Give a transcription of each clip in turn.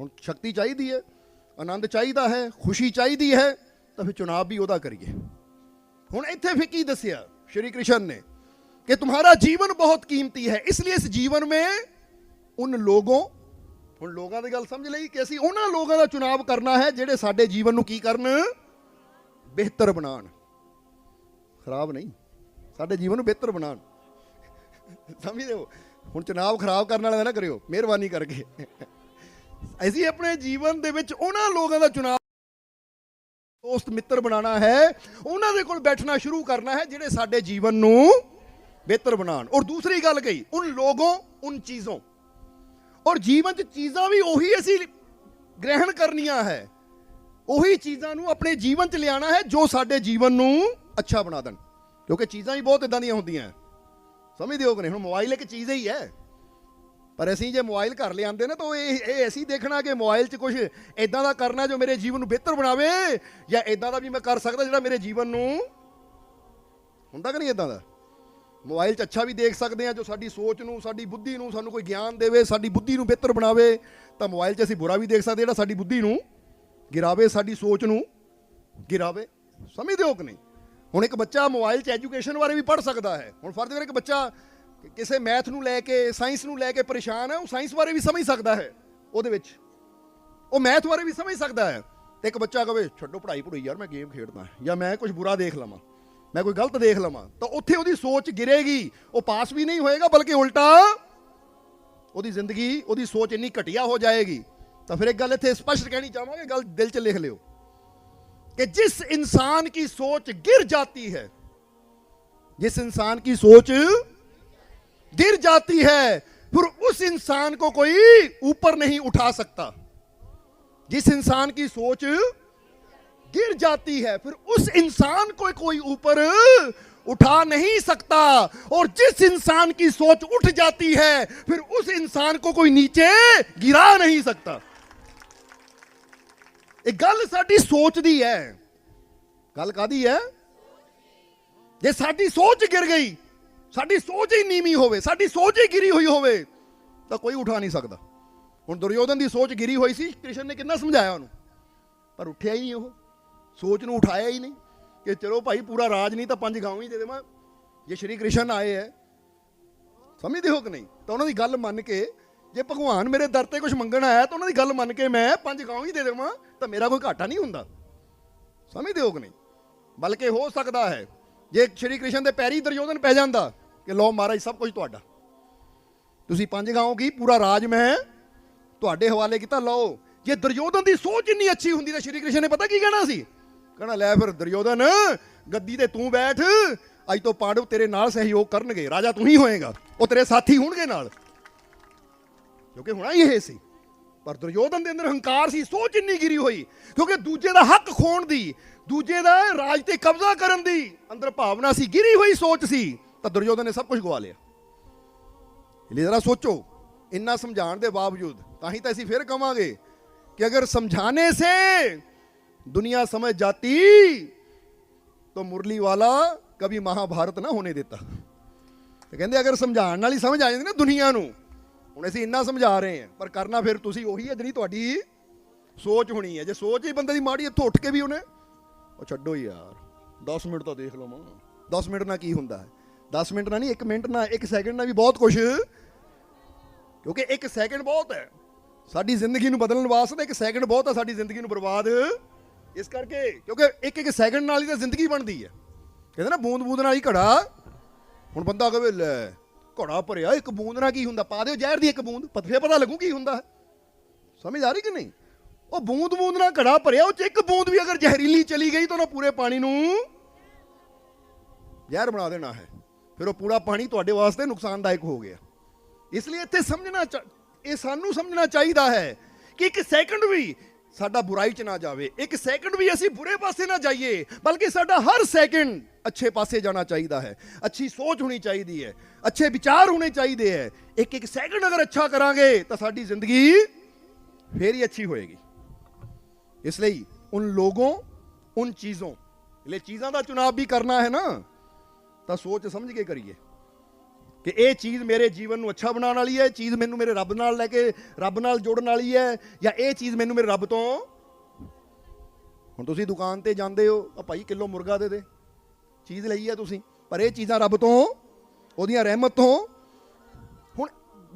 ਹੁਣ ਸ਼ਕਤੀ ਚਾਹੀਦੀ ਹੈ ਆਨੰਦ ਚਾਹੀਦਾ ਹੈ ਖੁਸ਼ੀ ਚਾਹੀਦੀ ਹੈ ਤਾਂ ਫਿਰ ਚੁਣਾਵ ਵੀ ਉਹਦਾ ਕਰੀਏ ਹੁਣ ਇੱਥੇ ਫਿਰ ਕੀ ਦੱਸਿਆ ਸ਼੍ਰੀ ਕ੍ਰਿਸ਼ਨ ਨੇ ਕਿ तुम्हारा जीवन बहुत कीमती है इसलिए इस जीवन में उन लोगों ਹੁਣ ਲੋਕਾਂ ਦੀ ਗੱਲ ਸਮਝ ਲਈ ਕਿ ਅਸੀਂ ਉਹਨਾਂ ਲੋਕਾਂ ਦਾ ਚੁਣਾਵ ਕਰਨਾ ਹੈ ਜਿਹੜੇ ਸਾਡੇ ਜੀਵਨ ਨੂੰ ਕੀ ਕਰਨ ਬਿਹਤਰ ਬਣਾਉਣ ਖਰਾਬ ਨਹੀਂ ਸਾਡੇ ਜੀਵਨ ਨੂੰ ਬਿਹਤਰ ਬਣਾਉਣ ਸਮਝਦੇ ਹੋ ਹੁਣ ਚੁਣਾਵ ਖਰਾਬ ਕਰਨ ਵਾਲੇ ਦਾ ਨਾ ਕਰਿਓ ਮਿਹਰਬਾਨੀ ਕਰਕੇ ਅਸੀਂ ਆਪਣੇ ਜੀਵਨ ਦੇ ਵਿੱਚ ਉਹਨਾਂ ਲੋਕਾਂ ਦਾ ਚੁਣਾਵ ਦੋਸਤ ਮਿੱਤਰ ਬਣਾਉਣਾ ਹੈ। ਉਹਨਾਂ ਦੇ ਕੋਲ ਬੈਠਣਾ ਸ਼ੁਰੂ ਕਰਨਾ ਹੈ ਜਿਹੜੇ ਸਾਡੇ ਜੀਵਨ ਨੂੰ ਬਿਹਤਰ ਬਣਾਉਣ। ਔਰ ਦੂਸਰੀ ਗੱਲ ਕਹੀ, ਉਨ ਲੋਗੋਂ, ਉਨ ਚੀਜ਼ੋਂ। ਔਰ ਜੀਵਨ 'ਚ ਚੀਜ਼ਾਂ ਵੀ ਉਹੀ ਅਸੀਂ ਗ੍ਰਹਿਣ ਕਰਨੀਆਂ ਹੈ। ਉਹੀ ਚੀਜ਼ਾਂ ਨੂੰ ਆਪਣੇ ਜੀਵਨ 'ਚ ਲਿਆਣਾ ਹੈ ਜੋ ਸਾਡੇ ਜੀਵਨ ਨੂੰ ਅੱਛਾ ਬਣਾ ਦੇਣ। ਕਿਉਂਕਿ ਚੀਜ਼ਾਂ ਹੀ ਬਹੁਤ ਇਦਾਂ ਦੀਆਂ ਹੁੰਦੀਆਂ। ਸਮਝਦੇ ਹੋ ਕਿ ਨਹੀਂ? ਹੁਣ ਮੋਬਾਈਲ ਇੱਕ ਚੀਜ਼ ਹੀ ਹੈ। ਪਰ ਅਸੀਂ ਜੇ ਮੋਬਾਈਲ ਘਰ ਲਿਆਂਦੇ ਨਾ ਤਾਂ ਉਹ ਇਹ ਇਹ ਅਸੀਂ ਦੇਖਣਾ ਕਿ ਮੋਬਾਈਲ 'ਚ ਕੁਝ ਇਦਾਂ ਦਾ ਕਰਨਾ ਜੋ ਮੇਰੇ ਜੀਵਨ ਨੂੰ ਬਿਹਤਰ ਬਣਾਵੇ ਜਾਂ ਇਦਾਂ ਦਾ ਵੀ ਮੈਂ ਕਰ ਸਕਦਾ ਜਿਹੜਾ ਮੇਰੇ ਜੀਵਨ ਨੂੰ ਹੁੰਦਾ ਕਿ ਨਹੀਂ ਇਦਾਂ ਦਾ? ਮੋਬਾਈਲ 'ਚ ਅੱਛਾ ਵੀ ਦੇਖ ਸਕਦੇ ਆ ਜੋ ਸਾਡੀ ਸੋਚ ਨੂੰ, ਸਾਡੀ ਬੁੱਧੀ ਨੂੰ, ਸਾਨੂੰ ਕੋਈ ਗਿਆਨ ਦੇਵੇ, ਸਾਡੀ ਬੁੱਧੀ ਨੂੰ ਬਿਹਤਰ ਬਣਾਵੇ, ਤਾਂ ਮੋਬਾਈਲ 'ਚ ਅਸੀਂ ਬੁਰਾ ਵੀ ਦੇਖ ਸਕਦੇ ਜਿਹੜਾ ਸਾਡੀ ਬੁੱਧੀ ਨੂੰ ਗਿਰਾਵੇ, ਸਾਡੀ ਸੋਚ ਨੂੰ ਗਿਰਾਵੇ। ਸਮਝਦੇ ਹੋ ਕਿ ਨਹੀਂ? ਹੁਣ ਇੱਕ ਬੱਚਾ ਮੋਬਾਈਲ 'ਚ ਐਜੂਕੇਸ਼ਨ ਬਾਰੇ ਵੀ ਪੜ੍ਹ ਸਕਦਾ ਹੈ। ਹੁਣ ਫਰਜ਼ ਕਰ ਇੱਕ ਬੱਚਾ ਕਿਸੇ ਮੈਥ ਨੂੰ ਲੈ ਕੇ ਸਾਇੰਸ ਨੂੰ ਲੈ ਕੇ ਪਰੇਸ਼ਾਨ ਹੈ ਉਹ ਸਾਇੰਸ ਬਾਰੇ ਵੀ ਸਮਝ ਸਕਦਾ ਹੈ ਉਹਦੇ ਵਿੱਚ ਉਹ ਮੈਥ ਬਾਰੇ ਵੀ ਸਮਝ ਸਕਦਾ ਹੈ ਤੇ ਇੱਕ ਬੱਚਾ ਕਵੇ ਛੱਡੋ ਪੜ੍ਹਾਈ ਪੜ੍ਹਾਈ ਯਾਰ ਮੈਂ ਗੇਮ ਖੇਡਦਾ ਜਾਂ ਮੈਂ ਕੁਝ ਬੁਰਾ ਦੇਖ ਲਵਾਂ ਮੈਂ ਕੋਈ ਗਲਤ ਦੇਖ ਲਵਾਂ ਤਾਂ ਉੱਥੇ ਉਹਦੀ ਸੋਚ ਗਿਰੇਗੀ ਉਹ ਪਾਸ ਵੀ ਨਹੀਂ ਹੋਏਗਾ ਬਲਕਿ ਉਲਟਾ ਉਹਦੀ ਜ਼ਿੰਦਗੀ ਉਹਦੀ ਸੋਚ ਇੰਨੀ ਘਟੀਆ ਹੋ ਜਾਏਗੀ ਤਾਂ ਫਿਰ ਇੱਕ ਗੱਲ ਇੱਥੇ ਸਪਸ਼ਟ ਕਹਿਣੀ ਚਾਹਾਂਗੇ ਗੱਲ ਦਿਲ 'ਚ ਲਿਖ ਲਿਓ कि जिस इंसान की सोच गिर जाती है जिस इंसान की सोच गिर जाती है फिर उस इंसान को कोई ऊपर नहीं उठा सकता जिस इंसान की सोच गिर जाती है फिर उस इंसान को कोई ऊपर उठा नहीं सकता और जिस इंसान की सोच उठ जाती है फिर उस इंसान को कोई नीचे गिरा नहीं सकता ਇਹ ਗੱਲ ਸਾਡੀ ਸੋਚ ਦੀ ਹੈ ਗੱਲ ਕਾਦੀ ਹੈ ਜੇ ਸਾਡੀ ਸੋਚ ਗਿਰ ਗਈ ਸਾਡੀ ਸੋਚ ਹੀ ਨੀਵੀਂ ਹੋਵੇ, ਸਾਡੀ ਸੋਚ ਹੀ ਗਿਰੀ ਹੋਈ ਹੋਵੇ, ਤਾਂ ਕੋਈ ਉਠਾ ਨਹੀਂ ਸਕਦਾ। ਹੁਣ ਦੁਰਯੋਧਨ ਦੀ ਸੋਚ ਗਿਰੀ ਹੋਈ ਸੀ, ਕ੍ਰਿਸ਼ਨ ਨੇ ਕਿੰਨਾ ਸਮਝਾਇਆ ਉਹਨੂੰ? ਪਰ ਉੱਠਿਆ ਹੀ ਨਹੀਂ ਉਹ। ਸੋਚ ਨੂੰ ਉਠਾਇਆ ਹੀ ਨਹੀਂ ਕਿ ਚਲੋ ਭਾਈ ਪੂਰਾ ਰਾਜ ਨਹੀਂ ਤਾਂ ਪੰਜ ਗਾਉਂ ਹੀ ਦੇ ਦੇਵਾਂ। ਜੇ ਸ਼੍ਰੀ ਕ੍ਰਿਸ਼ਨ ਆਏ ਹੈ ਸਮਝਦੇ ਹੋ ਕਿ ਨਹੀਂ? ਤਾਂ ਉਹਨਾਂ ਦੀ ਗੱਲ ਮੰਨ ਕੇ, ਜੇ ਭਗਵਾਨ ਮੇਰੇ ਦਰ ਤੇ ਕੁਝ ਮੰਗਣ ਆਇਆ ਤਾਂ ਉਹਨਾਂ ਦੀ ਗੱਲ ਮੰਨ ਕੇ ਮੈਂ ਪੰਜ ਗਾਉਂ ਹੀ ਦੇ ਦੇਵਾਂ, ਤਾਂ ਮੇਰਾ ਕੋਈ ਘਾਟਾ ਨਹੀਂ ਹੁੰਦਾ। ਸਮਝਦੇ ਹੋ ਕਿ ਨਹੀਂ? ਬਲਕਿ ਹੋ ਸਕਦਾ ਹੈ ਜੇ ਸ਼੍ਰੀ ਕ੍ਰਿਸ਼ਨ ਦੇ ਪੈਰੀ ਦੁਰਯੋਧਨ ਪੈ ਜਾਂਦਾ ਕਿ ਲਓ ਮਹਾਰਾਜ ਸਭ ਕੁਝ ਤੁਹਾਡਾ। ਤੁਸੀਂ ਪੰਜ ਗਾਉਂ ਕੀ ਪੂਰਾ ਰਾਜ ਮੈਂ ਤੁਹਾਡੇ ਹਵਾਲੇ ਕੀਤਾ? ਲਓ, ਜੇ ਦੁਰਯੋਧਨ ਦੀ ਸੋਚ ਇੰਨੀ ਅੱਛੀ ਹੁੰਦੀ ਤਾਂ ਸ਼੍ਰੀ ਕ੍ਰਿਸ਼ਨ ਨੇ ਪਤਾ ਕੀ ਕਹਿਣਾ ਸੀ? ਕਹਿਣਾ, ਲੈ ਫਿਰ ਦੁਰਯੋਧਨ, ਗੱਦੀ ਤੇ ਤੂੰ ਬੈਠ, ਅੱਜ ਤੋਂ ਪਾਂਡਵ ਤੇਰੇ ਨਾਲ ਸਹਿਯੋਗ ਕਰਨਗੇ, ਰਾਜਾ ਤੂੰ ਹੀ ਹੋਏਗਾ, ਉਹ ਤੇਰੇ ਸਾਥੀ ਹੋਣਗੇ ਨਾਲ। ਕਿਉਂਕਿ ਹੋਣਾ ਹੀ ਇਹ ਸੀ। ਪਰ ਦੁਰਯੋਧਨ ਦੇ ਅੰਦਰ ਹੰਕਾਰ ਸੀ, ਸੋਚ ਇੰਨੀ ਗਿਰੀ ਹੋਈ, ਕਿਉਂਕਿ ਦੂਜੇ ਦਾ ਹੱਕ ਖੋਣ ਦੀ ਦੂਜੇ ਦਾ ਰਾਜ ਤੇ ਕਬਜ਼ਾ ਕਰਨ ਦੀ ਅੰਦਰ ਭਾਵਨਾ ਸੀ, ਗਿਰੀ ਹੋਈ ਸੋਚ ਸੀ, ਤਾਂ ਦੁਰਯੋਧਨ ਨੇ ਸਭ ਕੁਝ ਗਵਾ ਲਿਆ। ਲਈ ਜ਼ਰਾ ਸੋਚੋ, ਇੰਨਾ ਸਮਝਾਉਣ ਦੇ ਬਾਵਜੂਦ, ਤਾਂ ਹੀ ਤਾਂ ਅਸੀਂ ਫਿਰ ਕਵਾਂਗੇ ਕਿ ਅਗਰ समझाने से दुनिया समझ जाती तो मुरली वाला कभी महाभारत ना होने देता ਤੇ ਕਹਿੰਦੇ ਅਗਰ ਸਮਝਾਉਣ ਨਾਲ ਹੀ ਸਮਝ ਆ ਜਾਂਦੀ ਨਾ ਦੁਨੀਆ ਨੂੰ, ਹੁਣ ਅਸੀਂ ਇੰਨਾ ਸਮਝਾ ਰਹੇ ਹਾਂ, ਪਰ ਕਰਨਾ ਫਿਰ ਤੁਸੀਂ ਉਹੀ ਹੈ ਜਿਹੜੀ ਤੁਹਾਡੀ ਸੋਚ ਹੋਣੀ ਹੈ। ਜੇ ਸੋਚ ਹੀ ਬੰਦੇ ਦੀ ਮਾੜੀ ਇੱਥੋਂ ਉੱਠ ਕੇ ਵੀ ਉਹਨੇ ਉਹ ਛੱਡੋ ਯਾਰ 10 ਮਿੰਟ ਤਾਂ ਦੇਖ ਲਵਾਂ। 10 ਮਿੰਟ ਨਾਲ ਕੀ ਹੁੰਦਾ ਹੈ? 10 ਮਿੰਟ ਨਾਲ ਨਹੀਂ 1 ਮਿੰਟ ਨਾਲ 1 ਸੈਕਿੰਡ ਨਾਲ ਵੀ ਬਹੁਤ ਕੁਝ ਕਿਉਂਕਿ 1 ਸੈਕਿੰਡ ਬਹੁਤ ਹੈ। ਸਾਡੀ ਜ਼ਿੰਦਗੀ ਨੂੰ ਬਦਲਣ ਵਾਸਤੇ 1 ਸੈਕਿੰਡ ਬਹੁਤ ਹੈ, ਸਾਡੀ ਜ਼ਿੰਦਗੀ ਨੂੰ ਬਰਬਾਦ। ਇਸ ਕਰਕੇ, ਕਿਉਂਕਿ ਇੱਕ ਇੱਕ ਸੈਕਿੰਡ ਨਾਲ ਹੀ ਤਾਂ ਜ਼ਿੰਦਗੀ ਬਣਦੀ ਹੈ। ਕਹਿੰਦੇ ਨਾ, ਬੂੰਦ ਬੂੰਦ ਨਾਲ ਹੀ ਘੜਾ। ਹੁਣ ਬੰਦਾ ਕਹੇ, ਲੈ, ਘੜਾ ਭਰਿਆ, ਇੱਕ ਬੂੰਦ ਨਾਲ ਕੀ ਹੁੰਦਾ? ਪਾ ਦਿਓ ਜ਼ਹਿਰ ਦੀ ਇੱਕ ਬੂੰਦ ਪਤ- ਪਤਾ ਲੱਗੂ ਕੀ ਹੁੰਦਾ ਹੈ। ਸਮਝ ਆ ਰਹੀ ਕਿ ਨਹੀਂ? ਉਹ ਬੂੰਦ ਬੂੰਦ ਨਾਲ ਘੜਾ ਭਰਿਆ, ਉਹ ਚ ਇੱਕ ਬੂੰਦ ਵੀ ਅਗਰ ਜ਼ਹਿਰੀਲੀ ਚਲੀ ਗਈ ਤਾਂ ਉਹਨਾਂ ਪੂਰੇ ਪਾਣੀ ਨੂੰ ਜ਼ਹਿਰ ਬਣਾ ਦੇਣਾ ਹੈ। ਫਿਰ ਉਹ ਪੂਰਾ ਪਾਣੀ ਤੁਹਾਡੇ ਵਾਸਤੇ ਨੁਕਸਾਨਦਾਇਕ ਹੋ ਗਿਆ। ਇਸ ਲਈ ਇੱਥੇ ਸਮਝਣਾ ਚਾ- ਇਹ ਸਾਨੂੰ ਸਮਝਣਾ ਚਾਹੀਦਾ ਹੈ ਕਿ ਇੱਕ ਸੈਕਿੰਡ ਵੀ ਸਾਡਾ ਬੁਰਾਈ ਚ ਨਾ ਜਾਵੇ। ਇੱਕ ਸੈਕਿੰਡ ਵੀ ਅਸੀਂ ਬੁਰੇ ਪਾਸੇ ਨਾ ਜਾਈਏ, ਬਲਕਿ ਸਾਡਾ ਹਰ ਸੈਕਿੰਡ ਅੱਛੇ ਪਾਸੇ ਜਾਣਾ ਚਾਹੀਦਾ ਹੈ। ਅੱਛੀ ਸੋਚ ਹੋਣੀ ਚਾਹੀਦੀ ਹੈ, ਅੱਛੇ ਵਿਚਾਰ ਹੋਣੇ ਚਾਹੀਦੇ ਹੈ। ਇੱਕ ਇੱਕ ਸੈਕਿੰਡ ਅਗਰ ਅੱਛਾ ਕਰਾਂਗੇ ਤਾਂ ਸਾਡੀ ਜ਼ਿੰਦਗੀ ਫੇਰ ਹੀ ਅੱਛੀ ਹੋਏਗੀ। ਇਸ ਲਈ ਉਨ ਲੋਗੋਂ, ਉਨ ਚੀਜ਼ੋਂ। ਲਈ ਚੀਜ਼ਾਂ ਦਾ ਚੁਣਾਵ ਵੀ ਕਰਨਾ ਹੈ ਨਾ, ਤਾਂ ਸੋਚ ਸਮਝ ਕੇ ਕਰੀਏ ਕਿ ਇਹ ਚੀਜ਼ ਮੇਰੇ ਜੀਵਨ ਨੂੰ ਅੱਛਾ ਬਣਾਉਣ ਵਾਲੀ ਹੈ, ਇਹ ਚੀਜ਼ ਮੈਨੂੰ ਮੇਰੇ ਰੱਬ ਨਾਲ ਲੈ ਕੇ, ਰੱਬ ਨਾਲ ਜੋੜਨ ਵਾਲੀ ਹੈ, ਜਾਂ ਇਹ ਚੀਜ਼ ਮੈਨੂੰ ਮੇਰੇ ਰੱਬ ਤੋਂ। ਹੁਣ ਤੁਸੀਂ ਦੁਕਾਨ ਤੇ ਜਾਂਦੇ ਹੋ ਆ ਭਾਈ ਕਿਲੋ ਮੁਰਗਾ ਦੇ ਦੇ, ਚੀਜ਼ ਲਈ ਹੈ ਤੁਸੀਂ, ਪਰ ਇਹ ਚੀਜ਼ਾਂ ਰੱਬ ਤੋਂ, ਉਹਦੀਆਂ ਰਹਿਮਤ ਤੋਂ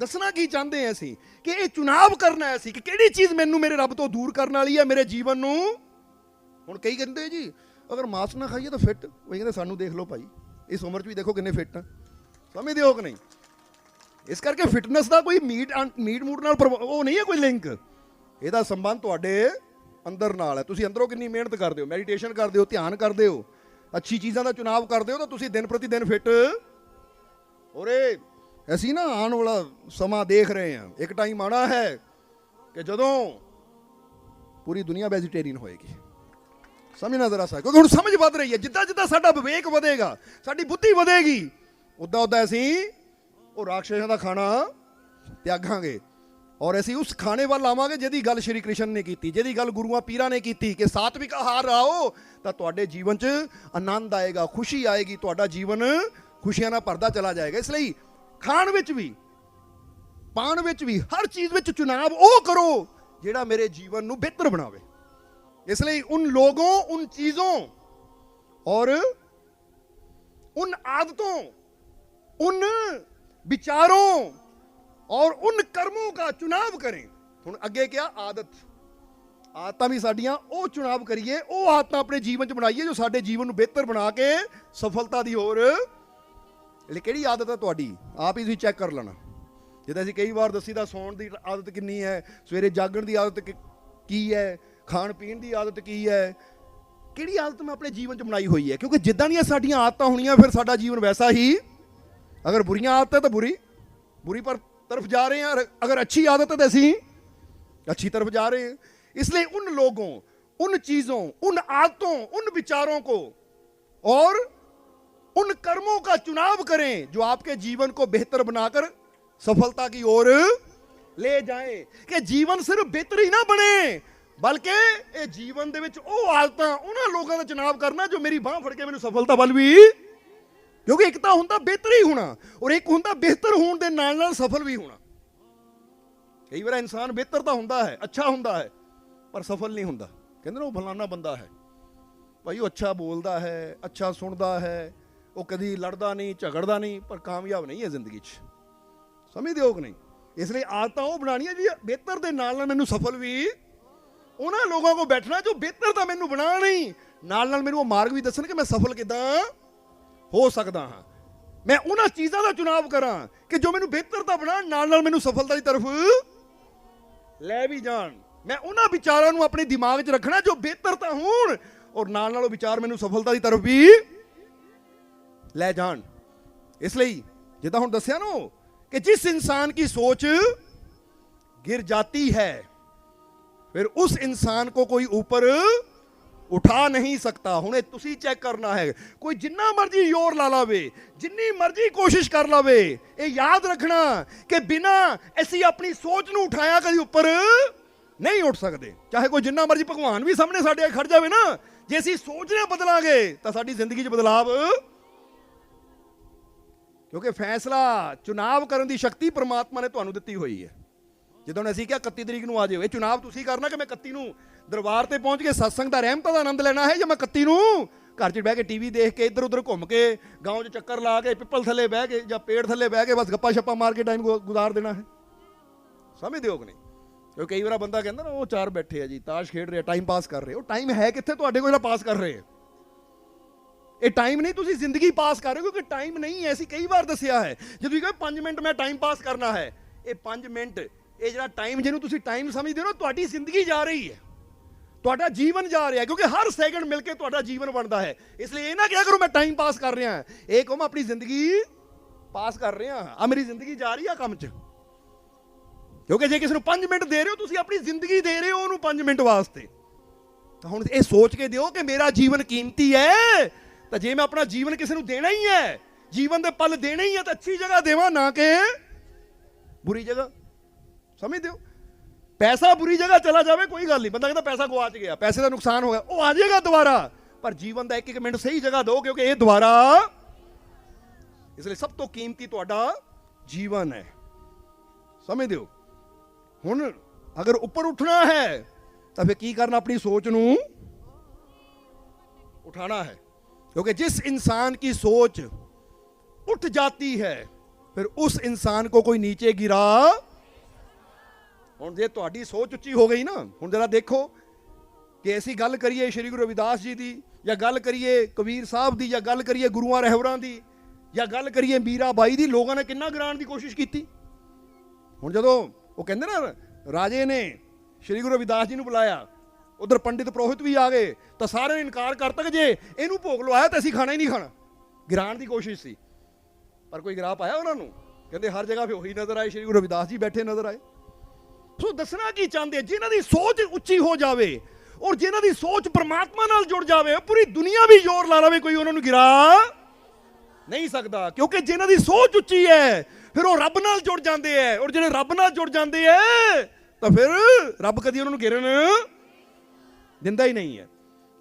ਦੱਸਣਾ ਕੀ ਚਾਹੁੰਦੇ ਆ ਅਸੀਂ? ਕਿ ਇਹ ਚੁਣਾਵ ਕਰਨਾ ਹੈ ਅਸੀਂ, ਕਿ ਕਿਹੜੀ ਚੀਜ਼ ਮੈਨੂੰ ਮੇਰੇ ਰੱਬ ਤੋਂ ਦੂਰ ਕਰਨ ਵਾਲੀ ਹੈ, ਮੇਰੇ ਜੀਵਨ ਨੂੰ? ਹੁਣ ਕਈ ਕਹਿੰਦੇ ਜੀ, ਅਗਰ ਮਾਸ ਨਾ ਖਾਈਏ ਤਾਂ ਫਿੱਟ। ਉਹ ਕਹਿੰਦੇ ਸਾਨੂੰ ਦੇਖ ਲਓ ਭਾਈ, ਇਸ ਉਮਰ 'ਚ ਵੀ ਦੇਖੋ ਕਿੰਨੇ ਫਿੱਟ ਆ। ਸਮਝਦੇ ਹੋ ਕਿ ਨਹੀਂ? ਇਸ ਕਰਕੇ ਫਿਟਨੈਸ ਦਾ ਕੋਈ ਮੀਟ ਮੀਟ ਮੂਟ ਨਾਲ ਪ੍ਰਭ- ਉਹ ਨਹੀਂ ਹੈ ਕੋਈ ਲਿੰਕ। ਇਹਦਾ ਸੰਬੰਧ ਤੁਹਾਡੇ ਅੰਦਰ ਨਾਲ ਹੈ। ਤੁਸੀਂ ਅੰਦਰੋਂ ਕਿੰਨੀ ਮਿਹਨਤ ਕਰਦੇ ਹੋ, ਮੈਡੀਟੇਸ਼ਨ ਕਰਦੇ ਹੋ, ਧਿਆਨ ਕਰਦੇ ਹੋ, ਅੱਛੀ ਚੀਜ਼ਾਂ ਦਾ ਚੁਣਾਵ ਕਰਦੇ ਹੋ ਤਾਂ ਤੁਸੀਂ ਦਿਨ ਪ੍ਰਤੀ ਦਿਨ ਫਿੱਟ। ਔਰੇ ਅਸੀਂ ਨਾ ਆਉਣ ਵਾਲਾ ਸਮਾਂ ਦੇਖ ਰਹੇ ਹਾਂ। ਇੱਕ ਟਾਈਮ ਆਣਾ ਹੈ ਕਿ ਜਦੋਂ ਪੂਰੀ ਦੁਨੀਆ ਵੈਜੀਟੇਰੀਅਨ ਹੋਏਗੀ। ਸਮਝਣਾ ਜ਼ਰਾ ਸਾ, ਕਿਉਂਕਿ ਹੁਣ ਸਮਝ ਵੱਧ ਰਹੀ ਹੈ। ਜਿੱਦਾਂ ਜਿੱਦਾਂ ਸਾਡਾ ਵਿਵੇਕ ਵਧੇਗਾ, ਸਾਡੀ ਬੁੱਧੀ ਵਧੇਗੀ, ਉਦਾਂ ਉਦਾਂ ਅਸੀਂ ਉਹ ਰਾਖਸ਼ਾਂ ਦਾ ਖਾਣਾ ਤਿਆਗਾਂਗੇ। ਔਰ ਅਸੀਂ ਉਸ ਖਾਣੇ ਵੱਲ ਆਵਾਂਗੇ ਜਿਹਦੀ ਗੱਲ ਸ਼੍ਰੀ ਕ੍ਰਿਸ਼ਨ ਨੇ ਕੀਤੀ, ਜਿਹਦੀ ਗੱਲ ਗੁਰੂਆਂ ਪੀਰਾਂ ਨੇ ਕੀਤੀ ਕਿ ਸਾਤਵਿਕ ਆਹਾਰ ਆਓ, ਤਾਂ ਤੁਹਾਡੇ ਜੀਵਨ 'ਚ ਆਨੰਦ ਆਏਗਾ, ਖੁਸ਼ੀ ਆਏਗੀ, ਤੁਹਾਡਾ ਜੀਵਨ ਖੁਸ਼ੀਆਂ ਨਾਲ ਭਰਦਾ ਚਲਾ ਜਾਏਗਾ। ਇਸ ਲਈ ਖਾਣ ਵਿੱਚ ਵੀ ਪਾਣ ਵਿੱਚ ਵੀ ਹਰ ਚੀਜ਼ ਵਿੱਚ ਚੁਣਾਵ ਉਹ ਕਰੋ ਜਿਹੜਾ ਮੇਰੇ ਜੀਵਨ ਨੂੰ ਬਿਹਤਰ ਬਣਾਵੇ इसलिए उन लोगों उन चीजों और उन आदतों उन विचारों और उन कर्मों का चुनाव करें ਹੁਣ ਅੱਗੇ ਕਿਹਾ ਆਦਤ ਆਦਤਾਂ ਵੀ ਸਾਡੀਆਂ ਉਹ ਚੁਣਾਵ ਕਰੀਏ ਉਹ ਆਦਤਾਂ ਆਪਣੇ ਜੀਵਨ 'ਚ ਬਣਾਈਏ ਜੋ ਸਾਡੇ ਜੀਵਨ ਨੂੰ ਬਿਹਤਰ ਬਣਾ ਕੇ ਸਫਲਤਾ ਦੀ ਹੋਰ ਇਹ ਕਿਹੜੀ ਆਦਤ ਹੈ ਤੁਹਾਡੀ? ਆਪ ਹੀ ਤੁਸੀਂ ਚੈੱਕ ਕਰ ਲੈਣਾ। ਜਿੱਦਾਂ ਅਸੀਂ ਕਈ ਵਾਰ ਦੱਸੀ ਦੱਸੀਦਾ ਸੌਣ ਦੀ ਆਦਤ ਕਿੰਨੀ ਹੈ, ਸਵੇਰੇ ਜਾਗਣ ਦੀ ਆਦਤ ਕੀ ਹੈ, ਖਾਣ ਪੀਣ ਦੀ ਆਦਤ ਕੀ ਹੈ? ਕਿਹੜੀ ਆਦਤ ਮੈਂ ਆਪਣੇ ਜੀਵਨ 'ਚ ਬਣਾਈ ਹੋਈ ਹੈ? ਕਿਉਂਕਿ ਜਿੱਦਾਂ ਦੀਆਂ ਸਾਡੀਆਂ ਆਦਤਾਂ ਹੋਣੀਆਂ, ਫਿਰ ਸਾਡਾ ਜੀਵਨ ਵੈਸਾ ਹੀ ਅਗਰ ਬੁਰੀਆਂ ਆਦਤਾਂ ਤਾਂ ਬੁਰੀ ਬੁਰੀ ਪਰ ਤਰਫ ਜਾ ਰਹੇ ਹਾਂ, ਅਗਰ ਅੱਛੀ ਆਦਤ ਹੈ ਤਾਂ ਅਸੀਂ अच्छी तरफ जा रहे हैं इसलिए उन लोगों उन चीजों उन आदतों उन विचारों को और कर्मों का चुनाव करें जो आपके जीवन को बेहतर बनाकर सफलता की ओर ले जाएं कि जीवन सिर्फ बेहतर ही ना बने ਬਲਕਿ ਇਹ ਜੀਵਨ ਦੇ ਵਿੱਚ ਉਹ ਹਾਲਤਾਂ ਉਹਨਾਂ ਲੋਕਾਂ ਦਾ ਚੁਣਾਵ ਕਰਨਾ ਜੋ ਮੇਰੀ ਬਾਹ ਫੜ ਕੇ ਮੈਨੂੰ ਸਫਲਤਾ ਵੱਲ ਵੀ ਕਿਉਂਕਿ ਇੱਕ ਤਾਂ ਹੁੰਦਾ ਬਿਹਤਰ ਹੀ ਹੋਣਾ ਔਰ ਇੱਕ ਹੁੰਦਾ ਬਿਹਤਰ ਹੋਣ ਦੇ ਨਾਲ ਨਾਲ ਸਫਲ ਵੀ ਹੋਣਾ ਕਈ ਵਾਰ ਇਨਸਾਨ ਬਿਹਤਰ ਤਾਂ ਹੁੰਦਾ ਹੈ ਅੱਛਾ ਹੁੰਦਾ ਹੈ ਪਰ ਸਫਲ ਨਹੀਂ ਹੁੰਦਾ ਕਹਿੰਦੇ ਨੇ ਉਹ ਫਲਾਣਾ ਬੰਦਾ ਹੈ ਭਾਈ ਉਹ ਅੱਛਾ ਬੋਲਦਾ ਹੈ ਅੱਛਾ ਸੁਣਦਾ ਹੈ ਉਹ ਕਦੀ ਲੜਦਾ ਨਹੀਂ, ਝਗੜਦਾ ਨਹੀਂ, ਪਰ ਕਾਮਯਾਬ ਨਹੀਂ ਹੈ ਜ਼ਿੰਦਗੀ 'ਚ। ਸਮਝਦੇ ਹੋ ਕਿ ਨਹੀਂ। ਇਸ ਲਈ ਆਦਤਾਂ ਉਹ ਬਣਾਉਣੀਆਂ ਜੀ, ਬਿਹਤਰ ਦੇ ਨਾਲ ਨਾਲ ਮੈਨੂੰ ਸਫਲ ਵੀ ਉਹਨਾਂ ਲੋਕਾਂ ਕੋ ਬੈਠਣਾ ਜੋ ਬਿਹਤਰ ਤਾਂ ਮੈਨੂੰ ਬਣਾ ਨਹੀਂ। ਨਾਲ ਨਾਲ ਮੈਨੂੰ ਉਹ ਮਾਰਗ ਵੀ ਦੱਸਣ ਕਿ ਮੈਂ ਸਫਲ ਕਿਦਾਂ ਹੋ ਸਕਦਾ ਹਾਂ। ਮੈਂ ਉਹਨਾਂ ਚੀਜ਼ਾਂ ਦਾ ਚੁਣਾਵ ਕਰਾਂ ਕਿ ਜੋ ਮੈਨੂੰ ਬਿਹਤਰ ਤਾਂ ਬਣਾਉਣ, ਨਾਲ ਨਾਲ ਮੈਨੂੰ ਸਫਲਤਾ ਦੀ ਤਰਫ ਲੈ ਵੀ ਜਾਣ। ਮੈਂ ਉਹਨਾਂ ਵਿਚਾਰਾਂ ਨੂੰ ਆਪਣੇ ਦਿਮਾਗ 'ਚ ਰੱਖਣਾ ਜੋ ਬਿਹਤਰ ਤਾਂ ਹੋਣ ਔਰ ਨਾਲ ਨਾਲ ਉਹ ਵਿਚਾਰ ਮੈਨੂੰ ਸਫਲਤਾ ਦੀ ਤਰਫ ਵੀ ਲੈ ਜਾਣ ਇਸ ਲਈ ਜਿੱਦਾਂ ਹੁਣ ਦੱਸਿਆ ਨਾ ਉਹ, ਕਿ ਜਿਸ ਇਨਸਾਨ की सोच गिर जाती है ਫਿਰ ਉਸ ਇਨਸਾਨ ਕੋ ਕੋਈ ਉੱਪਰ ਉਠਾ ਨਹੀਂ ਸਕਤਾ ਹੁਣ ਇਹ ਤੁਸੀਂ ਚੈੱਕ ਕਰਨਾ ਹੈ ਕੋਈ ਜਿੰਨਾ ਮਰਜ਼ੀ ਜ਼ੋਰ ਲਾ ਲਾਵੇ ਜਿੰਨੀ ਮਰਜ਼ੀ ਕੋਸ਼ਿਸ਼ ਕਰ ਲਾਵੇ ਇਹ ਯਾਦ ਰੱਖਣਾ ਕਿ ਬਿਨਾ ਅਸੀਂ ਆਪਣੀ ਸੋਚ ਨੂੰ ਉਠਾਇਆ ਕਦੀ ਉੱਪਰ ਨਹੀਂ ਉੱਠ ਸਕਦੇ ਚਾਹੇ ਕੋਈ ਜਿੰਨਾ ਮਰਜ਼ੀ ਭਗਵਾਨ ਵੀ ਸਾਹਮਣੇ ਸਾਡੇ ਖੜ ਜਾਵੇ ਨਾ ਜੇ ਅਸੀਂ ਸੋਚਨੇ ਬਦਲਾਂਗੇ ਤਾਂ ਸਾਡੀ ਜ਼ਿੰਦਗੀ 'ਚ ਬਦਲਾਵ ਕਿਉਂਕਿ ਫੈਸਲਾ ਚੁਣਾਵ ਕਰਨ ਦੀ ਸ਼ਕਤੀ ਪ੍ਰਮਾਤਮਾ ਨੇ ਤੁਹਾਨੂੰ ਦਿੱਤੀ ਹੋਈ ਹੈ। ਜਦੋਂ ਅਸੀਂ ਕਿਹਾ 31 ਤਰੀਕ ਨੂੰ ਆ ਜਿਓ, ਇਹ ਚੁਣਾਵ ਤੁਸੀਂ ਕਰਨਾ ਕਿ ਮੈਂ 31 ਨੂੰ ਦਰਬਾਰ ਤੇ ਪਹੁੰਚ ਕੇ ਸਤਸੰਗ ਦਾ ਰਹਿਮਤਾਂ ਦਾ ਆਨੰਦ ਲੈਣਾ ਹੈ ਜਾਂ ਮੈਂ 31 ਨੂੰ ਘਰ 'ਚ ਬਹਿ ਕੇ ਟੀਵੀ ਦੇਖ ਕੇ ਇੱਧਰ ਉੱਧਰ ਘੁੰਮ ਕੇ ਗਾਉਂ 'ਚ ਚੱਕਰ ਲਾ ਕੇ ਪਿੱਪਲ ਥੱਲੇ ਬਹਿ ਕੇ ਜਾਂ ਪੇੜ ਥੱਲੇ ਬਹਿ ਕੇ ਬਸ ਗੱਪਾ ਛੱਪਾ ਮਾਰ ਕੇ ਟਾਈਮ ਗੁਜ਼ਾਰ ਦੇਣਾ ਹੈ। ਸਮਝਦੇ ਹੋ ਕਿ ਨਹੀਂ? ਕਿਉਂਕਿ ਕਈ ਵਾਰ ਬੰਦਾ ਕਹਿੰਦਾ ਨਾ, ਉਹ ਚਾਰ ਬੈਠੇ ਆ ਜੀ, ਤਾਸ਼ ਖੇਡ ਰਹੇ ਟਾਈਮ ਪਾਸ ਕਰ ਰਹੇ। ਉਹ ਟਾਈਮ ਹੈ ਕਿੱਥੇ? ਤੁਹਾਡੇ ਕੋਲ ਜਿਹੜਾ ਪਾਸ ਕਰ ਰਹੇ ਆ। ਇਹ ਟਾਈਮ ਨਹੀਂ ਤੁਸੀਂ ਜ਼ਿੰਦਗੀ ਪਾਸ ਕਰ ਰਹੇ ਹੋ, ਕਿਉਂਕਿ ਟਾਈਮ ਨਹੀਂ ਹੈ, ਅਸੀਂ ਕਈ ਵਾਰ ਦੱਸਿਆ ਹੈ। ਜੇ ਤੁਸੀਂ ਕਹੋ 5 ਮਿੰਟ ਮੈਂ ਟਾਈਮ ਪਾਸ ਕਰਨਾ ਹੈ, ਇਹ 5 ਮਿੰਟ, ਇਹ ਜਿਹੜਾ ਟਾਈਮ ਜਿਹਨੂੰ ਤੁਸੀਂ ਟਾਈਮ ਸਮਝਦੇ ਹੋ ਨਾ, ਤੁਹਾਡੀ ਜ਼ਿੰਦਗੀ ਜਾ ਰਹੀ ਹੈ। ਤੁਹਾਡਾ ਜੀਵਨ ਜਾ ਰਿਹਾ ਕਿਉਂਕਿ ਹਰ ਸੈਕਿੰਡ ਮਿਲ ਕੇ ਤੁਹਾਡਾ ਜੀਵਨ ਬਣਦਾ ਹੈ। ਇਸ ਲਈ ਇਹ ਨਾ ਕਿਹਾ ਕਰੋ, ਮੈਂ ਟਾਈਮ ਪਾਸ ਕਰ ਰਿਹਾ ਇਹ ਕਹੋ, ਮੈਂ ਆਪਣੀ ਜ਼ਿੰਦਗੀ ਪਾਸ ਕਰ ਰਿਹਾ ਆ ਮੇਰੀ ਜ਼ਿੰਦਗੀ ਜਾ ਰਹੀ ਆ ਕੰਮ 'ਚ। ਕਿਉਂਕਿ ਜੇ ਕਿਸੇ ਨੂੰ 5 ਮਿੰਟ ਦੇ ਰਹੇ ਹੋ, ਤੁਸੀਂ ਆਪਣੀ ਜ਼ਿੰਦਗੀ ਦੇ ਰਹੇ ਹੋ ਉਹਨੂੰ 5 ਮਿੰਟ ਵਾਸਤੇ। ਤਾਂ ਹੁਣ ਇਹ ਸੋਚ ਕੇ ਦਿਓ ਕਿ ਮੇਰਾ ਜੀਵਨ ਕੀਮਤੀ ਹੈ। ਤਾਂ ਜੇ ਮੈਂ ਆਪਣਾ ਜੀਵਨ ਕਿਸੇ ਨੂੰ ਦੇਣਾ ਹੀ ਹੈ, ਜੀਵਨ ਦੇ ਪਲ ਦੇਣੇ ਹੀ ਹੈ ਤਾਂ ਅੱਛੀ ਜਗ੍ਹਾ ਦੇਵਾਂ, ਨਾ ਕਿ ਬੁਰੀ ਜਗ੍ਹਾ। ਸਮਝਦੇ ਹੋ ਪੈਸਾ ਬੁਰੀ ਜਗ੍ਹਾ ਚਲਾ ਜਾਵੇ, ਕੋਈ ਗੱਲ ਨਹੀਂ। ਬੰਦਾ ਕਹਿੰਦਾ ਪੈਸਾ ਗਵਾਚ ਗਿਆ, ਪੈਸੇ ਦਾ ਨੁਕਸਾਨ ਹੋ ਗਿਆ, ਉਹ ਆ ਜਾਏਗਾ ਦੁਬਾਰਾ। ਪਰ ਜੀਵਨ ਦਾ ਇੱਕ ਇੱਕ ਮਿੰਟ ਸਹੀ ਜਗ੍ਹਾ ਦਿਓ, ਕਿਉਂਕਿ ਇਹ ਦੁਬਾਰਾ ਇਸ ਲਈ ਸਭ ਤੋਂ ਕੀਮਤੀ ਤੁਹਾਡਾ ਜੀਵਨ ਹੈ। ਸਮਝਦੇ ਹੋ ਹੁਣ ਅਗਰ ਉੱਪਰ ਉੱਠਣਾ ਹੈ, ਤਾਂ ਫਿਰ ਕੀ ਕਰਨਾ? ਆਪਣੀ ਸੋਚ ਨੂੰ ਉਠਾਣਾ ਹੈ। क्योंकि जिस इंसान की सोच उठ जाती है ਫਿਰ ਉਸ ਇਨਸਾਨ ਕੋ ਕੋਈ ਨੀਚੇ ਗਿਰਾ ਹੁਣ ਜੇ ਤੁਹਾਡੀ ਸੋਚ ਉੱਚੀ ਹੋ ਗਈ ਨਾ ਹੁਣ ਜਰਾ ਦੇਖੋ ਕਿ ਅਸੀਂ ਗੱਲ ਕਰੀਏ ਸ਼੍ਰੀ ਗੁਰੂ ਰਵਿਦਾਸ ਜੀ ਦੀ ਜਾਂ ਗੱਲ ਕਰੀਏ ਕਬੀਰ ਸਾਹਿਬ ਦੀ ਜਾਂ ਗੱਲ ਕਰੀਏ ਗੁਰੂਆਂ ਰਹਿਬਰਾਂ ਦੀ ਜਾਂ ਗੱਲ ਕਰੀਏ ਮੀਰਾ ਬਾਈ ਦੀ ਲੋਕਾਂ ਨੇ ਕਿੰਨਾ ਗਰਾਣ ਦੀ ਕੋਸ਼ਿਸ਼ ਕੀਤੀ ਹੁਣ ਜਦੋਂ ਉਹ ਕਹਿੰਦੇ ਨਾ ਰਾਜੇ ਨੇ ਸ਼੍ਰੀ ਗੁਰੂ ਰਵਿਦਾਸ ਜੀ ਨੂੰ ਬੁਲਾਇਆ ਉਧਰ ਪੰਡਿਤ ਪ੍ਰੋਹਿਤ ਵੀ ਆ ਗਏ, ਤਾਂ ਸਾਰਿਆਂ ਨੇ ਇਨਕਾਰ ਕਰਤਾ ਕਿ ਜੇ ਇਹਨੂੰ ਭੋਗ ਲਵਾਇਆ ਤਾਂ ਅਸੀਂ ਖਾਣਾ ਹੀ ਨਹੀਂ ਖਾਣਾ। ਗਿਰਾਣ ਦੀ ਕੋਸ਼ਿਸ਼ ਸੀ। ਪਰ ਕੋਈ ਗਿਰਾ ਪਾਇਆ ਉਹਨਾਂ ਨੂੰ? ਕਹਿੰਦੇ ਹਰ ਜਗ੍ਹਾ ਫੇ ਉਹੀ ਨਜ਼ਰ ਆਏ, ਸ਼੍ਰੀ ਗੁਰੂ ਰਵਿਦਾਸ ਜੀ ਬੈਠੇ ਨਜ਼ਰ ਆਏ। ਸੋ ਦੱਸਣਾ ਕੀ ਚਾਹੁੰਦੇ ਆ? ਜਿਨ੍ਹਾਂ ਦੀ ਸੋਚ ਉੱਚੀ ਹੋ ਜਾਵੇ ਔਰ ਜਿਨ੍ਹਾਂ ਦੀ ਸੋਚ ਪ੍ਰਮਾਤਮਾ ਨਾਲ ਜੁੜ ਜਾਵੇ, ਪੂਰੀ ਦੁਨੀਆ ਵੀ ਜ਼ੋਰ ਲਾ ਲਵੇ, ਕੋਈ ਉਹਨਾਂ ਨੂੰ ਗਿਰਾ ਨਹੀਂ ਸਕਦਾ। ਕਿਉਂਕਿ ਜਿਨ੍ਹਾਂ ਦੀ ਸੋਚ ਉੱਚੀ ਹੈ, ਫਿਰ ਉਹ ਰੱਬ ਨਾਲ ਜੁੜ ਜਾਂਦੇ ਐ ਔਰ ਜਿਹੜੇ ਰੱਬ ਨਾਲ ਜੁੜ ਜਾਂਦੇ ਐ ਤਾਂ ਫਿਰ ਰੱਬ ਕਦੀ ਉਹਨਾਂ ਨੂੰ ਗਿਰਨ ਦਿੰਦਾ ਹੀ ਨਹੀਂ ਹੈ।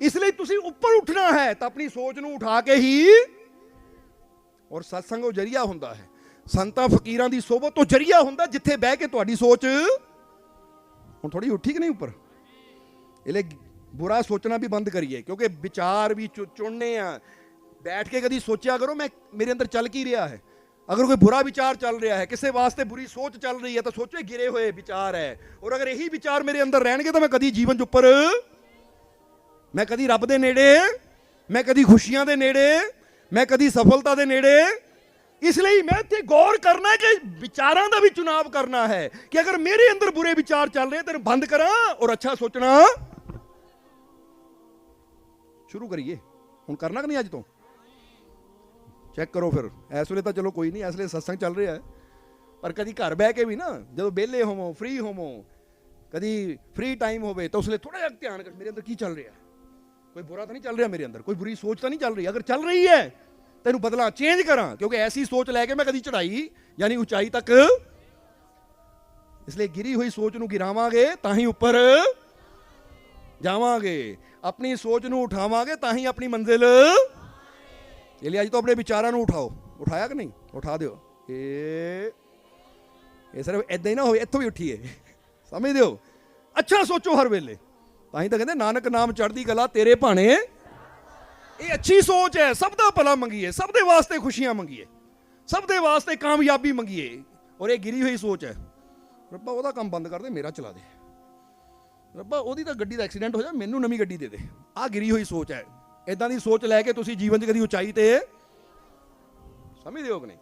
ਇਸ ਲਈ ਤੁਸੀਂ ਉੱਪਰ ਉੱਠਣਾ ਹੈ ਤਾਂ ਆਪਣੀ ਸੋਚ ਨੂੰ ਉਠਾ ਕੇ ਹੀ ਔਰ ਸਤਸੰਗ ਉਹ ਜਰੀਆ ਹੁੰਦਾ ਹੈ। ਸੰਤਾਂ ਫਕੀਰਾਂ ਦੀ ਸੋਭਤ ਤੋਂ ਜਰੀਆ ਹੁੰਦਾ ਜਿੱਥੇ ਬਹਿ ਕੇ ਤੁਹਾਡੀ ਸੋਚ ਹੁਣ ਥੋੜੀ ਉੱਠੀ ਕਿ ਨਹੀਂ ਉੱਪਰ? ਇਹ ਲਈ ਬੁਰਾ ਸੋਚਣਾ ਵੀ ਬੰਦ ਕਰੀਏ ਕਿਉਂਕਿ ਵਿਚਾਰ ਵੀ ਚੁ- ਚੁਣਨੇ ਆ। ਬੈਠ ਕੇ ਕਦੀ ਸੋਚਿਆ ਕਰੋ, ਮੈਂ ਮੇਰੇ ਅੰਦਰ ਚੱਲ ਕੀ ਰਿਹਾ ਹੈ? ਅਗਰ ਕੋਈ ਬੁਰਾ ਵਿਚਾਰ ਚੱਲ ਰਿਹਾ ਹੈ, ਕਿਸੇ ਵਾਸਤੇ ਬੁਰੀ ਸੋਚ ਚੱਲ ਰਹੀ ਹੈ ਤਾਂ ਸੋਚੋ ਗਿਰੇ ਹੋਏ ਵਿਚਾਰ ਹੈ। ਔਰ ਅਗਰ ਇਹੀ ਵਿਚਾਰ ਮੇਰੇ ਅੰਦਰ ਰਹਿਣਗੇ ਤਾਂ ਮੈਂ ਕਦੀ ਜੀਵਨ 'ਚ ਉੱਪਰ ਮੈਂ ਕਦੀ ਰੱਬ ਦੇ ਨੇੜੇ, ਮੈਂ ਕਦੀ ਖੁਸ਼ੀਆਂ ਦੇ ਨੇੜੇ, ਮੈਂ ਕਦੀ ਸਫਲਤਾ ਦੇ ਨੇੜੇ। ਇਸ ਲਈ ਮੈਂ ਇੱਥੇ ਗੌਰ ਕਰਨਾ ਕਿ ਵਿਚਾਰਾਂ ਦਾ ਵੀ ਚੁਣਾਵ ਕਰਨਾ ਹੈ ਕਿ ਅਗਰ ਮੇਰੇ ਅੰਦਰ ਬੁਰੇ ਵਿਚਾਰ ਚੱਲ ਰਹੇ ਤੈਨੂੰ ਬੰਦ ਕਰਾਂ ਔਰ ਅੱਛਾ ਸੋਚਣਾ। ਸ਼ੁਰੂ ਕਰੀਏ। ਹੁਣ ਕਰਨਾ ਕਿ ਨਹੀਂ ਅੱਜ ਤੋਂ? ਚੈੱਕ ਕਰੋ ਫਿਰ। ਇਸ ਵੇਲੇ ਤਾਂ ਚਲੋ ਕੋਈ ਨਹੀਂ, ਇਸ ਵੇਲੇ ਸਤਸੰਗ ਚੱਲ ਰਿਹਾ ਹੈ। ਪਰ ਕਦੀ ਘਰ ਬਹਿ ਕੇ ਵੀ ਨਾ, ਜਦੋਂ ਵਿਹਲੇ ਹੋਵੋ ਫ੍ਰੀ ਹੋਵੋ, ਕਦੀ ਫ੍ਰੀ ਟਾਈਮ ਹੋਵੇ ਤਾਂ ਉਸ ਵੇਲੇ ਥੋੜਾ ਜਿਹਾ ਧਿਆਨ ਕਰ ਮੇਰੇ ਅੰਦਰ ਕੀ ਚੱਲ ਰਿਹਾ? ਕੋਈ ਬੁਰਾ ਤਾਂ ਨਹੀਂ ਚੱਲ ਰਿਹਾ ਮੇਰੇ ਅੰਦਰ? ਕੋਈ ਬੁਰੀ ਸੋਚ ਤਾਂ ਨਹੀਂ ਚੱਲ ਰਹੀ? ਅਗਰ ਚੱਲ ਰਹੀ ਹੈ, ਤੈਨੂੰ ਬਦਲਾ ਚੇਂਜ ਕਰਾਂ, ਕਿਉਂਕਿ ਐਸੀ ਸੋਚ ਲੈ ਕੇ ਮੈਂ ਕਦੀ ਚੜਾਈ ਯਾਨੀ ਉਚਾਈ ਤੱਕ ਇਸ ਲਈ ਗਿਰੀ ਹੋਈ ਸੋਚ ਨੂੰ ਗਿਰਾਵਾਂਗੇ, ਤਾਂ ਹੀ ਉੱਪਰ ਜਾਵਾਂਗੇ। ਆਪਣੀ ਸੋਚ ਨੂੰ ਉਠਾਵਾਂਗੇ, ਤਾਂ ਹੀ ਆਪਣੀ ਮੰਜ਼ਿਲ ਇਹ ਲਈ ਅੱਜ ਤੋਂ ਆਪਣੇ ਵਿਚਾਰਾਂ ਨੂੰ ਉਠਾਓ। ਉਠਾਇਆ ਕਿ ਨਹੀਂ? ਉਠਾ ਦਿਓ। ਇਹ ਇਹ ਸਿਰਫ ਐਦਾਂ ਹੀ ਨਾ ਹੋਵੇ, ਇੱਥੋਂ ਵੀ ਉੱਠੀਏ। ਸਮਝਦੇ ਹੋ ਅੱਛਾ ਸੋਚੋ ਹਰ ਵੇਲੇ। ਤਾਂ ਹੀ ਤਾਂ ਕਹਿੰਦੇ, ਨਾਨਕ ਨਾਮ ਚੜ੍ਹਦੀ ਕਲਾ ਤੇਰੇ ਭਾਣੇ। ਇਹ ਅੱਛੀ ਸੋਚ ਹੈ, ਸਭ ਦਾ ਭਲਾ ਮੰਗੀਏ, ਸਭ ਦੇ ਵਾਸਤੇ ਖੁਸ਼ੀਆਂ ਮੰਗੀਏ, ਸਭ ਦੇ ਵਾਸਤੇ ਕਾਮਯਾਬੀ ਮੰਗੀਏ। ਔਰ ਇਹ ਗਿਰੀ ਹੋਈ ਸੋਚ ਹੈ। ਰੱਬਾ, ਉਹਦਾ ਕੰਮ ਬੰਦ ਕਰ ਦੇ, ਮੇਰਾ ਚਲਾ ਦੇ। ਰੱਬਾ, ਉਹਦੀ ਤਾਂ ਗੱਡੀ ਦਾ ਐਕਸੀਡੈਂਟ ਹੋ ਜਾ, ਮੈਨੂੰ ਨਵੀਂ ਗੱਡੀ ਦੇ ਦੇ। ਆਹ ਗਿਰੀ ਹੋਈ ਸੋਚ ਹੈ। ਇਦਾਂ ਦੀ ਸੋਚ ਲੈ ਕੇ ਤੁਸੀਂ ਜੀਵਨ 'ਚ ਕਦੀ ਉਚਾਈ ਤੇ ਸਮਝਦੇ ਹੋ ਕਿ ਨਹੀਂ?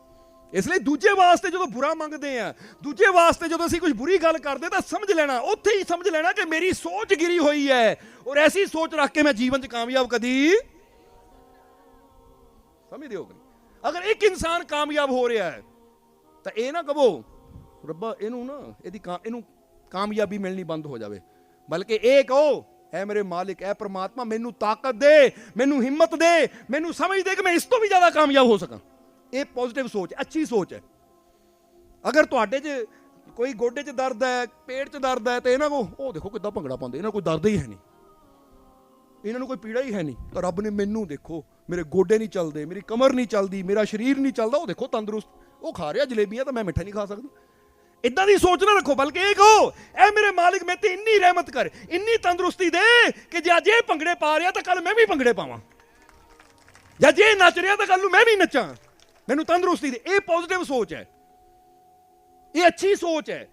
ਇਸ ਲਈ ਦੂਜੇ ਵਾਸਤੇ ਜਦੋਂ ਬੁਰਾ ਮੰਗਦੇ ਆ, ਦੂਜੇ ਵਾਸਤੇ ਜਦੋਂ ਅਸੀਂ ਕੁਝ ਬੁਰੀ ਗੱਲ ਕਰਦੇ, ਤਾਂ ਸਮਝ ਲੈਣਾ, ਉੱਥੇ ਹੀ ਸਮਝ ਲੈਣਾ ਕਿ ਮੇਰੀ ਸੋਚ ਗਿਰੀ ਹੋਈ ਹੈ ਔਰ ਐਸੀ ਸੋਚ ਰੱਖ ਕੇ ਮੈਂ ਜੀਵਨ 'ਚ ਕਾਮਯਾਬ ਕਦੀ ਸਮਝਦੇ ਹੋ ਕਿ ਅਗਰ ਇੱਕ ਇਨਸਾਨ ਕਾਮਯਾਬ ਹੋ ਰਿਹਾ ਹੈ, ਤਾਂ ਇਹ ਨਾ ਕਹੋ, ਰੱਬਾ, ਇਹਨੂੰ ਨਾ, ਇਹਦੀ ਕਾ- ਇਹਨੂੰ ਕਾਮਯਾਬੀ ਮਿਲਣੀ ਬੰਦ ਹੋ ਜਾਵੇ। ਬਲਕਿ ਇਹ ਕਹੋ, ਐ ਮੇਰੇ ਮਾਲਿਕ, ਐ ਪ੍ਰਮਾਤਮਾ, ਮੈਨੂੰ ਤਾਕਤ ਦੇ, ਮੈਨੂੰ ਹਿੰਮਤ ਦੇ, ਮੈਨੂੰ ਸਮਝ ਦੇ ਕਿ ਮੈਂ ਇਸ ਤੋਂ ਵੀ ਜ਼ਿਆਦਾ ਕਾਮਯਾਬ ਹੋ ਸਕਾਂ। ਇਹ ਪੋਜ਼ਿਟਿਵ ਸੋਚ, ਅੱਛੀ ਸੋਚ ਹੈ। ਅਗਰ ਤੁਹਾਡੇ 'ਚ ਕੋਈ ਗੋਡੇ 'ਚ ਦਰਦ ਹੈ, ਪੇਟ 'ਚ ਦਰਦ ਹੈ, ਤੇ ਇਹਨਾਂ ਕੋ, ਉਹ ਦੇਖੋ ਕਿੱਦਾਂ ਭੰਗੜਾ ਪਾਉਂਦੇ, ਇਹਨਾਂ ਕੋਈ ਦਰਦ ਹੀ ਹੈ ਨਹੀਂ। ਇਹਨਾਂ ਨੂੰ ਕੋਈ ਪੀੜਾ ਹੀ ਹੈ ਨਹੀਂ। ਤਾਂ ਰੱਬ ਨੇ ਮੈਨੂੰ ਦੇਖੋ, ਮੇਰੇ ਗੋਡੇ ਨਹੀਂ ਚੱਲਦੇ, ਮੇਰੀ ਕਮਰ ਨਹੀਂ ਚੱਲਦੀ, ਮੇਰਾ ਸਰੀਰ ਨਹੀਂ ਚੱਲਦਾ, ਉਹ ਦੇਖੋ ਤੰਦਰੁਸਤ, ਉਹ ਖਾ ਰਿਹਾ ਜਲੇਬੀਆਂ ਤਾਂ ਮੈਂ ਮਿੱਠਾ ਨਹੀਂ ਖਾ ਸਕਦਾ। ਇਦਾਂ ਦੀ ਸੋਚ ਨਾ ਰੱਖੋ, ਬਲਕਿ ਇਹ ਕਹੋ, ਐ ਮੇਰੇ ਮਾਲਿਕ, ਮੈਂ ਤੇ ਇੰਨੀ ਰਹਿਮਤ ਕਰ, ਇੰਨੀ ਤੰਦਰੁਸਤੀ ਦੇ ਕਿ ਜੇ ਅੱਜ ਇਹ ਭੰਗੜੇ ਪਾ ਰਿਹਾ ਤਾਂ ਕੱਲ ਮੈਂ ਵੀ ਭੰਗੜੇ ਪਾਵਾਂ। ਜਾਂ ਜੇ ਇਹ ਨੱਚ ਰਿਹਾ ਤਾਂ ਕੱਲ ਨੂੰ ਮੈਂ ਵੀ ਨੱਚਾਂ। ਮੈਨੂੰ ਤੰਦਰੁਸਤੀ ਦੇ, ਇਹ ਪੋਜ਼ਿਟਿਵ ਸੋਚ ਹੈ। ਇਹ ਅੱਛੀ ਸੋਚ ਹੈ।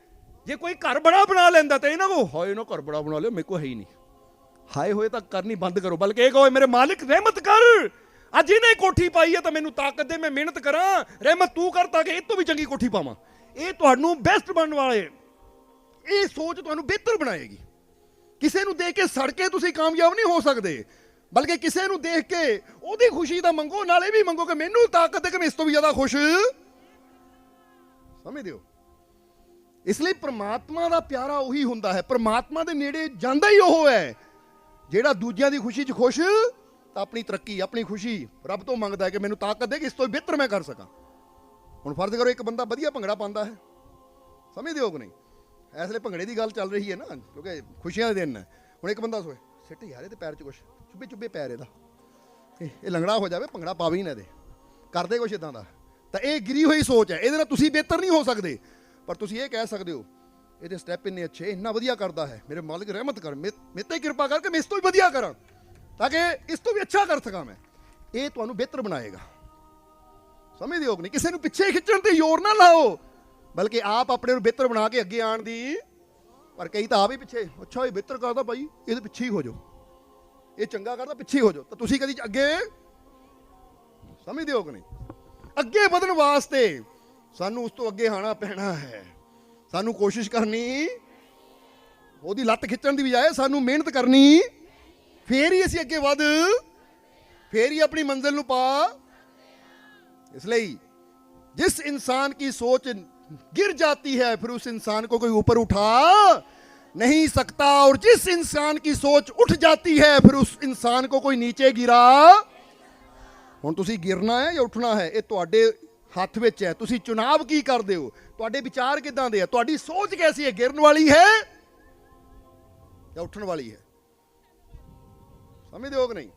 ਜੇ ਕੋਈ ਘਰ ਬੜਾ ਬਣਾ ਲੈਂਦਾ ਤਾਂ ਇਹਨਾਂ ਕੋ ਹਾਏ ਨਾ ਘਰ ਬੜਾ ਬਣਾ ਲਿਆ, ਮੇਰੇ ਕੋ ਹੈ ਹੀ ਨਹੀਂ। ਹਾਏ ਹੋਏ, ਤਾਂ ਕਰਨੀ ਬੰਦ ਕਰੋ। ਬਲਕਿ ਇਹ ਕਹੋ, ਮੇਰੇ ਮਾਲਿਕ, ਰਹਿਮਤ ਕਰ। ਅੱਜ ਇਹਨੇ ਕੋਠੀ ਪਾਈ ਹੈ ਤਾਂ ਮੈਨੂੰ ਤਾਕਤ ਦੇ, ਮੈਂ ਮਿਹਨਤ ਕਰਾਂ। ਰਹਿਮਤ ਤੂੰ ਕਰ ਤਾਂ ਕਿ ਇਹ ਤੋਂ ਵੀ ਚੰਗੀ ਕੋਠੀ ਪਾਵਾਂ। ਇਹ ਤੁਹਾਨੂੰ ਬੈਸਟ ਬਣਨ ਵਾਲੇ, ਇਹ ਸੋਚ ਤੁਹਾਨੂੰ ਬਿਹਤਰ ਬਣਾਏਗੀ। ਕਿਸੇ ਨੂੰ ਦੇਖ ਕੇ ਸੜ ਕੇ ਤੁਸੀਂ ਕਾਮਯਾਬ ਨਹੀਂ ਹੋ ਸਕਦੇ। ਬਲਕਿ ਕਿਸੇ ਨੂੰ ਦੇਖ ਕੇ ਉਹਦੀ ਖੁਸ਼ੀ ਦਾ ਮੰਗੋ, ਨਾਲੇ ਵੀ ਮੰਗੋ ਕਿ ਮੈਨੂੰ ਤਾਕਤ ਦੇ ਕਿ ਮੈਂ ਇਸ ਤੋਂ ਵੀ ਜ਼ਿਆਦਾ ਖੁਸ਼। ਸਮਝਦੇ ਹੋ ਇਸ ਲਈ ਪ੍ਰਮਾਤਮਾ ਦਾ ਪਿਆਰਾ ਉਹੀ ਹੁੰਦਾ ਹੈ। ਪ੍ਰਮਾਤਮਾ ਦੇ ਨੇੜੇ ਜਾਂਦਾ ਹੀ ਉਹ ਹੈ। ਜਿਹੜਾ ਦੂਜਿਆਂ ਦੀ ਖੁਸ਼ੀ 'ਚ ਖੁਸ਼, ਤਾਂ ਆਪਣੀ ਤਰੱਕੀ, ਆਪਣੀ ਖੁਸ਼ੀ ਰੱਬ ਤੋਂ ਮੰਗਦਾ ਹੈ ਕਿ ਮੈਨੂੰ ਤਾਕਤ ਦੇ ਕਿ ਇਸ ਤੋਂ ਬਿਹਤਰ ਮੈਂ ਕਰ ਸਕਾਂ। ਹੁਣ ਫਰਜ਼ ਕਰੋ ਇੱਕ ਬੰਦਾ ਵਧੀਆ ਭੰਗੜਾ ਪਾਉਂਦਾ ਹੈ। ਸਮਝਦੇ ਹੋ ਕਿ ਨਹੀਂ? ਇਸ ਲਈ ਭੰਗੜੇ ਦੀ ਗੱਲ ਚੱਲ ਰਹੀ ਹੈ ਨਾ, ਕਿਉਂਕਿ ਖੁਸ਼ੀਆਂ ਦੇ ਦਿਨ ਹੈ ਹੁਣ ਇੱਕ ਬੰਦਾ ਸੋਏ, ਸਿੱਟ ਯਾਰ, ਇਹਦੇ ਪੈਰ 'ਚ ਕੁਛ। ਚੁੱਭੇ ਚੁੱਭੇ ਪੈਰ ਇਹਦਾ। ਇਹ ਇਹ ਲੰਗੜਾ ਹੋ ਜਾਵੇ, ਭੰਗੜਾ ਪਾਵੇ ਹੀ ਨਾ ਦੇ ਕਰਦੇ ਕੁਛ ਇਦਾਂ ਦਾ। ਤਾਂ ਇਹ ਗਿਰੀ ਹੋਈ ਸੋਚ ਹੈ। ਇਹਦੇ ਨਾਲ ਤੁਸੀਂ ਬਿਹਤਰ ਨਹੀਂ ਹੋ ਸਕਦੇ। ਪਰ ਤੁਸੀਂ ਇਹ ਕਹਿ ਸਕਦੇ ਹੋ, ਇਹਦੇ ਸਟੈਪ ਇੰਨੇ ਅੱਛੇ, ਇੰਨਾ ਵਧੀਆ ਕਰਦਾ ਹੈ। ਮੇਰੇ ਮਾਲਕ, ਰਹਿਮਤ ਕਰ। ਮੇ ਮੇ ਤੇ ਕਿਰਪਾ ਕਰਕੇ ਮੈਂ ਇਸ ਤੋਂ ਵੀ ਵਧੀਆ ਕਰਾਂ। ਤਾਂ ਕਿ ਇਸ ਤੋਂ ਵੀ ਅੱਛਾ ਕਰ ਸਕਾਂ ਮੈਂ। ਇਹ ਤੁਹਾਨੂੰ ਬਿਹਤਰ ਬਣਾਏਗਾ। ਸਮਝਦੇ ਹੋ ਕਿ ਨਹੀਂ? ਕਿਸੇ ਨੂੰ ਪਿੱਛੇ ਖਿੱਚਣ ਤੇ ਜ਼ੋਰ ਨਾ ਲਾਓ। ਬਲਕਿ ਆਪ ਆਪਣੇ ਨੂੰ ਬਿਹਤਰ ਬਣਾ ਕੇ ਅੱਗੇ ਆਉਣ ਦੀ। ਪਰ ਕਈ ਤਾਂ ਆਪ ਹੀ ਪਿੱਛੇ। ਅੱਛਾ, ਇਹ ਬਿਹਤਰ ਕਰਦਾ ਭਾਈ। ਇਹਦੇ ਪਿੱਛੇ ਹੀ ਹੋ ਜਾਓ। ਇਹ ਚੰਗਾ ਕਰਦਾ ਪਿੱਛੇ ਹੀ ਹੋ ਜਾਓ ਤਾਂ ਤੁਸੀਂ ਕਦੀ ਅੱਗੇ ਸਮਝਦੇ ਹੋ ਕਿ ਨਹੀਂ ਅੱਗੇ ਵਧਣ ਵਾਸਤੇ ਸਾਨੂੰ ਉਸ ਤੋਂ ਅੱਗੇ ਆਣਾ ਪੈਣਾ ਹੈ ਸਾਨੂੰ ਕੋਸ਼ਿਸ਼ ਕਰਨੀ ਉਹਦੀ ਲੱਤ ਖਿੱਚਣ ਦੀ ਬਜਾਏ ਸਾਨੂੰ ਮਿਹਨਤ ਕਰਨੀ ਫੇਰ ਹੀ ਅਸੀਂ ਅੱਗੇ ਵਧ ਫੇਰ ਹੀ ਆਪਣੀ ਮੰਜ਼ਿਲ ਨੂੰ ਪਾ इसलिए जिस इंसान की सोच गिर जाती है फिर उस इंसान को कोई ऊपर उठा नहीं सकता और जिस इंसान की सोच उठ जाती है फिर उस इंसान को कोई नीचे गिरा ਹੁਣ ਤੁਸੀਂ ਗਿਰਨਾ ਹੈ ਜਾਂ ਉੱਠਣਾ ਹੈ ਇਹ ਤੁਹਾਡੇ ਹੱਥ ਵਿੱਚ ਹੈ ਤੁਸੀਂ ਚੁਣਾਵ ਕੀ ਕਰਦੇ ਹੋ ਤੁਹਾਡੇ ਵਿਚਾਰ ਕਿਦਾਂ ਦੇ ਆ ਤੁਹਾਡੀ ਸੋਚ ਕੈਸੀ ਹੈ ਗਿਰਨ ਵਾਲੀ ਹੈ ਜਾਂ ਉੱਠਣ ਵਾਲੀ ਹੈ ਸਮਝਦੇ ਹੋ ਕਿ ਨਹੀਂ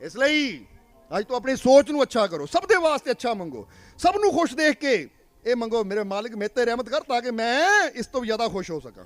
ਇਸ ਲਈ ਅੱਜ ਤੋਂ ਆਪਣੀ ਸੋਚ ਨੂੰ ਅੱਛਾ ਕਰੋ ਸਭ ਦੇ ਵਾਸਤੇ ਅੱਛਾ ਮੰਗੋ ਸਭ ਨੂੰ ਖੁਸ਼ ਦੇਖ ਕੇ ਇਹ ਮੰਗੋ ਮੇਰੇ ਮਾਲਕ ਮੇਰੇ ਤੇ ਰਹਿਮਤ ਕਰ ਤਾਂ ਕਿ ਮੈਂ ਇਸ ਤੋਂ ਵੀ ਜ਼ਿਆਦਾ ਖੁਸ਼ ਹੋ ਸਕਾਂ